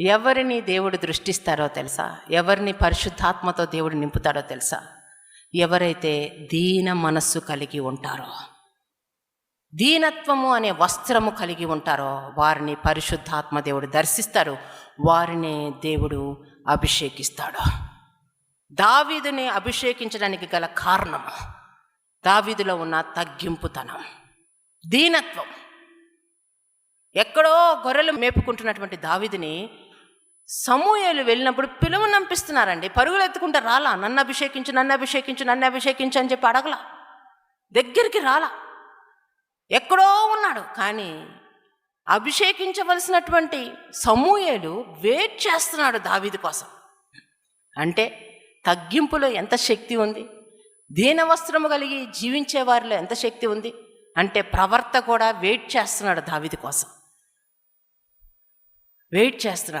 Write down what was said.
ఎవరిని దేవుడు దృష్టిస్తారో తెలుసా? ఎవరిని పరిశుద్ధాత్మతో దేవుడు నింపుతాడో తెలుసా? ఎవరైతే దీన మనస్సు కలిగి ఉంటారో దీనత్వము అనే వస్త్రము కలిగి ఉంటారో వారిని పరిశుద్ధాత్మ దేవుడు దర్శిస్తారు. వారిని దేవుడు అభిషేకిస్తాడు. దావీదుని అభిషేకించడానికి గల కారణము దావీదులో ఉన్న తగ్గింపుతనం. దీనత్వం. ఎక్కడో గొర్రెలు మేపుకుంటున్నటువంటి దావిదిని సమూహలు వెళ్ళినప్పుడు పిలువ నంపిస్తున్నారండి. పరుగులు ఎత్తుకుంటే రాలా. నన్ను అభిషేకించు నన్ను అభిషేకించు నన్ను అభిషేకించు అని చెప్పి అడగల. దగ్గరికి రాలా. ఎక్కడో ఉన్నాడు. కానీ అభిషేకించవలసినటువంటి సమూహలు వెయిట్ చేస్తున్నాడు దావిది కోసం. అంటే తగ్గింపులో ఎంత శక్తి ఉంది? దీన వస్త్రము కలిగి జీవించే వారిలో ఎంత శక్తి ఉంది? అంటే ప్రవర్త కూడా వెయిట్ చేస్తున్నాడు దావిది కోసం. వెయిట్ చేస్తున్నాడు.